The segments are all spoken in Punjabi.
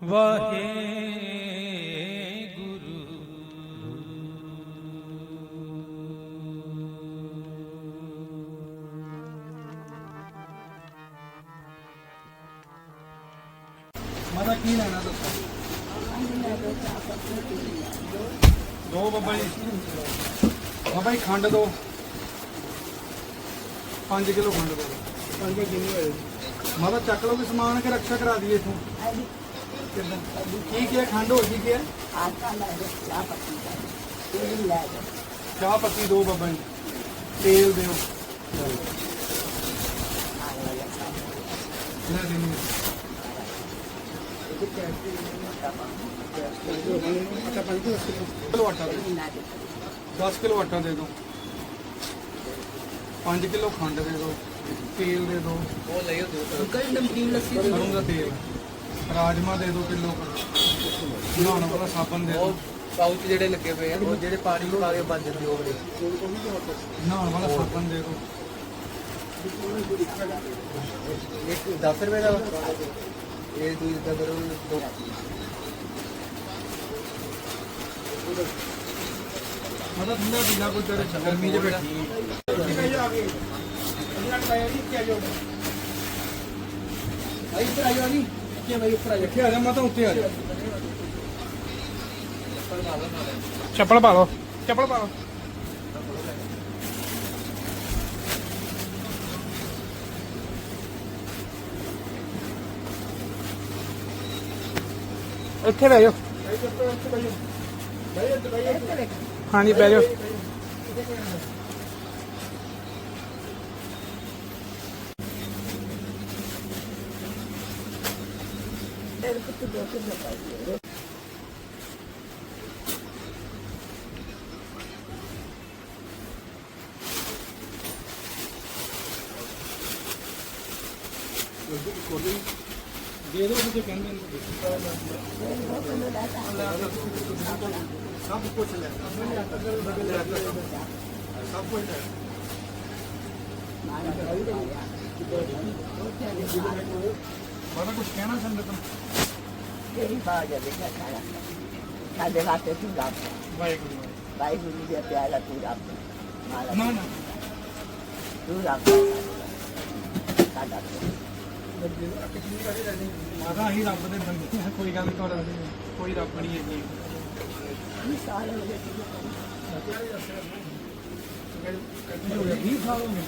ਵਾਹਿਗੁਰੂ। ਮਾਤਾ ਕੀ ਲੈਣਾ ਦੱਸੋ? ਦੋ ਬਾਬਾ ਜੀ। ਬਾਬਾ ਜੀ ਖੰਡ ਦੋ। 5 ਕਿਲੋ ਖੰਡ ਦੋ। ਪੰਜ ਕਿੰਨੀ ਹੋਏ ਮਾਤਾ ਚੱਕ ਲਓ ਕਿ ਸਮਾਨ ਕੇ ਰੱਖਿਆ ਕਰਾ ਦਈਏ ਇਥੋਂ। ਕਿੱਦਾਂ ਕੀ ਕੀ ਹੈ ਖੰਡ ਹੋ? ਜੀ ਕੀ ਹੈ ਚਾਹ ਪੱਤੀ ਦੋ। ਬਾਬਾ ਜੀ। ਤੇਲ ਦਿਓ। ਲੈ ਦੇਣੀ ਅੱਛਾ ਪੰਜ ਕਿਲੋ ਆਟਾ ਦੇ 10 ਕਿਲੋ ਆਟਾ ਦੇ ਦਿਓ। 5 ਕਿਲੋ ਖੰਡ ਦੇ ਦਿਓ। ਤੇਲ ਦੇ ਦਿਓ। ਉਹ ਲਈ ਦਿਓ ਕਈ ਨਮਕੀਨ ਲੱਸੀ ਸਰੋਂ ਦਾ ਤੇਲ। ਰਾਜਮਾ ਦੇ ਦਿਓ ਕਿਲੋ। ਨਹਾਉਣ ਵਾਲਾ ਸਾਬਣ ਦੇ ਦਿਓ ਪਾਉਚ ਜਿਹੜੇ ਲੱਗੇ ਪਏ ਆ ਉਹ ਜਿਹੜੇ ਪਾਣੀ ਪਾ ਕੇ ਬਣ ਜਾਂਦੇ ਉਹ ਵਾਲੇ ਨਹਾਉਣ ਵਾਲਾ ਸਾਬਣ ਦੇ ਦਿਓ ਇੱਕ 10 ਰੁਪਏ ਦਾ ਵਾ। ਇਹ ਦਾ ਕਰੋ ਦੋ। ਮਤਲਬ ਠੰਡਾ ਪੀਣਾ ਕੋਈ ਤੇਰੇ ਗਰਮੀ 'ਚ ਬੈਠੀ। ਆਈ ਉੱਪਰ ਆਇਓ ਨਹੀਂ ਕੀ ਭਾਈ ਉੱਪਰ ਆਇਓ ਇੱਥੇ ਆ ਜਾ ਮਾਤਾ ਉੱਤੇ ਆ ਜਾ। ਚੱਪਲ ਪਾ ਲਓ ਚੱਪਲ ਪਾ ਲਓ। ਇੱਥੇ ਬਹਿ ਜਾਓ। ਹਾਂਜੀ ਬਹਿ ਜਾਓ। ਦੇ ਦਿਓ ਮੁਝੇ ਕਹਿੰਦੇ ਨੇ ਸਭ ਕੁਝ ਲੈ ਸਭ ਕੁਝ ਲੈ ਮਾਤਾ ਕੁਝ ਕਹਿਣਾ ਸੰਗਤ ਨੂੰ ਤੇਰੀ ਬਾਜ ਹੈ ਬੇਟਾ ਸਾਰਾ। ਸਾਡੇ ਵਾਸਤੇ ਤੂੰ ਰੱਬ। ਵਾਹਿਗੁਰੂ ਵਾਹਿਗੁਰੂ। ਜੀ ਪਿਆਰਾ ਤੂੰ ਰੱਬ ਹੈ। ਮਾਲਕ ਨਾ ਨਾ। ਤੂੰ ਰੱਬ ਸਾਡਾ ਤੂੰ। ਮਾਤਾ ਹੀ ਰੱਬ ਦੇ ਬੰਦੇ ਕੋਈ ਗੱਲ ਕਰ ਕੋਈ ਰੱਬ ਨਹੀਂ ਹੈਗੀ ਵੀਹ ਸਾਲ ਹੋ ਗਏ ਤੈਨੂੰ। ਹੋ ਗਿਆ 20 ਸਾਲ ਹੋ ਗਏ।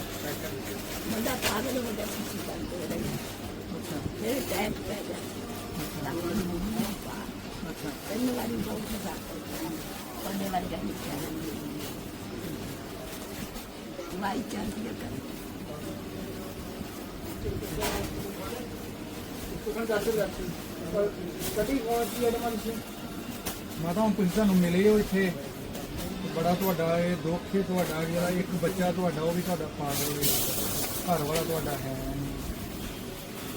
ਮੁੰਡਾ ਪਾਗਲ ਹੋ ਗਿਆ ਸੀ ਬੰਦੇ ਮੇਰੇ ਟਾਈਮ ਪੈ ਗਿਆ ਅੱਛਾ ਬਹੁਤ ਮਜ਼ਾਕ ਕਰਦਾ ਉਹਨੇ ਵਾਲੀ ਗੱਲ ਨਹੀਂ ਵਾਈ ਕਰ ਮਾਤਾ, ਹੁਣ ਤੁਸੀਂ ਸਾਨੂੰ ਮਿਲੇ ਹੋ ਇੱਥੇ। ਬੜਾ ਤੁਹਾਡਾ ਇਹ ਦੁੱਖ ਹੈ ਤੁਹਾਡਾ ਜਿਹੜਾ ਇੱਕ ਬੱਚਾ ਤੁਹਾਡਾ, ਉਹ ਵੀ ਤੁਹਾਡਾ ਪਾਗਲ ਹੈ ਘਰ ਵਾਲਾ ਤੁਹਾਡਾ ਹੈ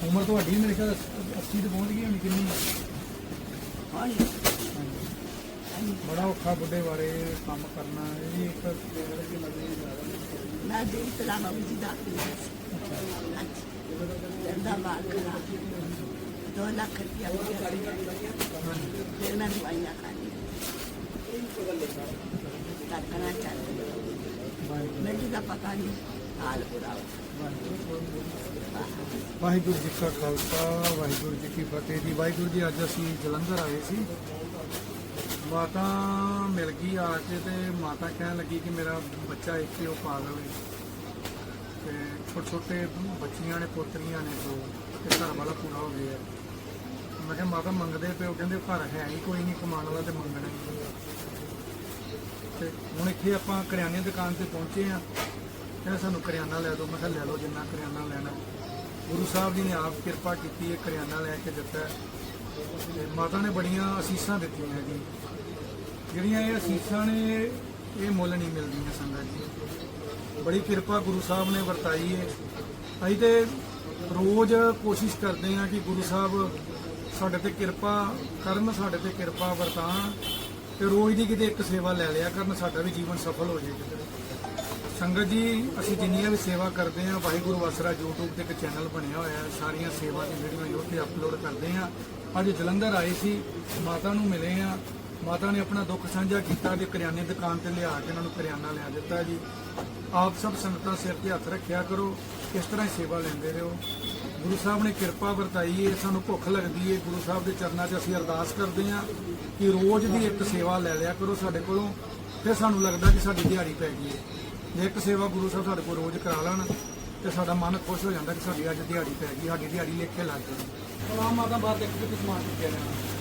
ਉਮਰ ਤੁਹਾਡੀ ਮੇਰੇ ਖਿਆਲ 80 ਤੇ ਪਹੁੰਚ ਗਈ ਹੋਣੀ ਕਿੰਨੀ? ਹੁਣ ਬੜਾ ਔਖਾ ਬੁੱਢੇ ਬਾਰੇ ਕੰਮ ਕਰਨਾ ਇਹ ਵੀ ਇੱਕ ਮੈਂ ਦਿਲ ਤਲਾਵਾ ਵਿੱਚ ਦਾਖਲ ਹੋਈ ਦੰਦਾ ਮਾਰ ਕਰਾ ਦੋ ਲੱਖ ਰੁਪਇਆ ਫਿਰ ਮੈਂ ਦਵਾਈਆਂ ਖਾਣੀ ਤੱਕਣਾ ਚੱਲ ਮੈਨੂੰ ਤਾਂ ਪਤਾ ਨਹੀਂ। ਹਾਲ ਬੁਰਾ ਵਾਹਿਗੁਰੂ ਜੀ ਕਾ ਖਾਲਸਾ, ਵਾਹਿਗੁਰੂ ਜੀ ਕੀ ਫਤਿਹ ਜੀ। ਵਾਹਿਗੁਰੂ ਜੀ, ਅੱਜ ਅਸੀਂ ਜਲੰਧਰ ਆਏ ਸੀ। ਮਾਤਾ ਮਿਲ ਗਈ ਆ ਕੇ ਤੇ ਮਾਤਾ ਕਹਿਣ ਲੱਗੀ ਕਿ ਮੇਰਾ ਬੱਚਾ ਇੱਥੇ ਉਹ ਪਾਗਲ ਹੈ ਤੇ ਛੋਟੇ ਛੋਟੇ ਬੱਚੀਆਂ ਨੇ, ਪੋਤਰੀਆਂ ਨੇ ਦੋ ਤੇ ਘਰ ਵਾਲਾ ਪੂਰਾ ਹੋ ਗਿਆ। ਮੈਂ ਕਿਹਾ, ਮਾਤਾ, ਮੰਗਦੇ ਪਿਓ ਕਹਿੰਦੇ, ਘਰ ਹੈ ਹੀ, ਕੋਈ ਨਹੀਂ, ਕਮਾਉਣ ਵਾਲਾ ਤੇ ਮੰਗਣਾ ਹੀ ਨਹੀਂ। ਤੇ ਹੁਣ ਇੱਥੇ ਆਪਾਂ ਕਰਿਆਨੇ ਦੁਕਾਨ ਤੇ ਪਹੁੰਚੇ ਆ ਕਹਿੰਦੇ ਸਾਨੂੰ ਕਰਿਆਨਾ ਲੈ ਦਿਓ ਮੈਂ ਕਿਹਾ ਲੈ ਲਓ ਜਿੰਨਾ ਕਰਿਆਨਾ ਲੈਣਾ। ਗੁਰੂ ਸਾਹਿਬ ਜੀ ਨੇ ਆਪ ਕਿਰਪਾ ਕੀਤੀ ਹੈ ਕਰਿਆਨਾ ਲੈ ਕੇ ਦਿੱਤਾ। ਹੈ। ਤੇ ਮਾਤਾ ਨੇ ਬੜੀਆਂ ਅਸੀਸਾਂ ਦਿੱਤੀਆਂ ਜੀ ਜਿਹੜੀਆਂ ਇਹ ਅਸੀਸਾਂ ਨੇ, ਇਹ ਮੁੱਲ ਨਹੀਂ ਮਿਲਦੀਆਂ ਸੰਗਤ ਜੀ। ਬੜੀ ਕਿਰਪਾ ਗੁਰੂ ਸਾਹਿਬ ਨੇ ਵਰਤਾਈ ਹੈ ਅਸੀਂ ਤੇ ਰੋਜ਼ ਕੋਸ਼ਿਸ਼ ਕਰਦੇ ਹਾਂ ਕਿ ਗੁਰੂ ਸਾਹਿਬ ਸਾਡੇ ਤੇ ਕਿਰਪਾ ਕਰਨ, ਸਾਡੇ ਤੇ ਕਿਰਪਾ ਵਰਤਾਣ ਤੇ ਰੋਜ਼ ਦੀ ਕਿਤੇ ਇੱਕ ਸੇਵਾ ਲੈ ਲਿਆ ਕਰਨ, ਸਾਡਾ ਵੀ ਜੀਵਨ ਸਫਲ ਹੋ ਜਾਏ ਕਿਤੇ। ਸੰਗਤ ਜੀ, ਅਸੀਂ ਜਿੰਨੀਆਂ ਵੀ ਸੇਵਾ ਕਰਦੇ ਹਾਂ, ਵਾਹਿਗੁਰੂ ਵਸਰਾ YouTube ਤੇ ਇੱਕ ਚੈਨਲ ਬਣਿਆ ਹੋਇਆ ਹੈ, ਸਾਰੀਆਂ ਸੇਵਾ ਦੀ ਵੀਡੀਓ ਉੱਥੇ ਅਪਲੋਡ ਕਰਦੇ ਹਾਂ। ਅੱਜ ਜਲੰਧਰ ਆਏ ਸੀ, ਮਾਤਾ ਨੂੰ ਮਿਲੇ ਆ ਮਾਤਾ ਨੇ ਆਪਣਾ ਦੁੱਖ ਸਾਂਝਾ ਕੀਤਾ ਤੇ ਕਰਿਆਨੇ ਦੁਕਾਨ ਤੇ ਲਿਆ ਕੇ ਉਹਨਾਂ ਨੂੰ ਕਰਿਆਨਾ ਲਿਆ ਦਿੱਤਾ ਜੀ। ਆਪ ਸਭ ਸੰਗਤਾਂ ਸਿਰ ਤੇ ਹੱਥ ਰੱਖਿਆ ਕਰੋ, ਇਸ ਤਰ੍ਹਾਂ ਹੀ ਸੇਵਾ ਲੈਂਦੇ ਰਹੋ। ਗੁਰੂ ਸਾਹਿਬ ਨੇ ਕਿਰਪਾ ਵਰਤਾਈ ਹੈ ਸਾਨੂੰ ਭੁੱਖ ਲੱਗਦੀ ਹੈ ਗੁਰੂ ਸਾਹਿਬ ਦੇ ਚਰਨਾਂ 'ਚ ਅਸੀਂ ਅਰਦਾਸ ਕਰਦੇ ਹਾਂ ਕਿ ਰੋਜ਼ ਦੀ ਇੱਕ ਸੇਵਾ ਲੈ ਲਿਆ ਕਰੋ ਸਾਡੇ ਕੋਲੋਂ, ਫਿਰ ਸਾਨੂੰ ਲੱਗਦਾ ਕਿ ਸਾਡੀ ਦਿਹਾੜੀ ਪੈ ਗਈ ਹੈ ਜੇ ਇੱਕ ਸੇਵਾ ਗੁਰੂ ਸਾਹਿਬ ਸਾਡੇ ਕੋਲ ਰੋਜ਼ ਕਰਾ ਲੈਣ ਤੇ ਸਾਡਾ ਮਨ ਖੁਸ਼ ਹੋ ਜਾਂਦਾ ਕਿ ਸਾਡੀ ਅੱਜ ਦਿਹਾੜੀ ਪੈ ਗਈ, ਸਾਡੀ ਦਿਹਾੜੀ ਲਿਖ ਕੇ ਲੱਗ ਗਈ। ਸਲਾਮ ਮਾਤਾ ਬਾਹਰ ਦੇਖ ਕੇ ਸਮਾਨ ਚੁੱਕਿਆ ਜਾਣਾ।